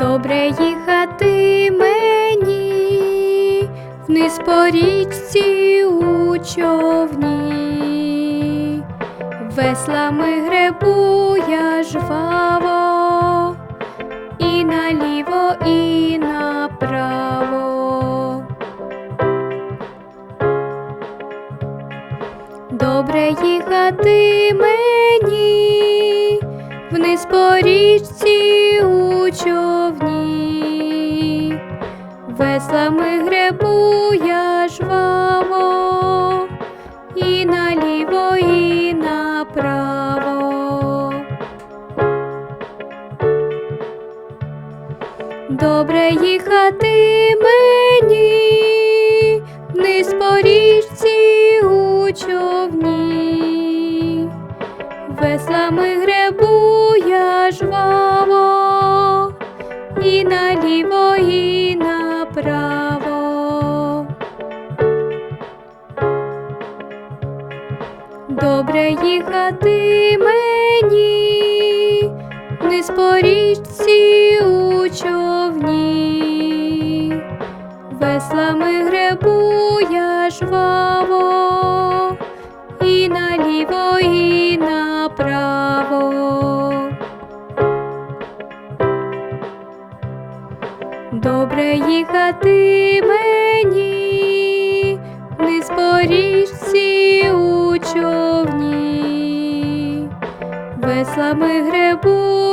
Добре їхати мені вниз по річці у човні, веслами гребу я жваво, і наліво, і направо. Добре їхати мені вниз по річці у човні, веслами гребу я жваво, і наліво, і направо. Добре їхати мені вниз по річці у човні, веслами гребу наліво, і направо. Добре їхати мені вниз по у човні, веслами гребу я жваво, і наліво, і направо. Добре їхати мені не споріжці у човні, веслами гребу.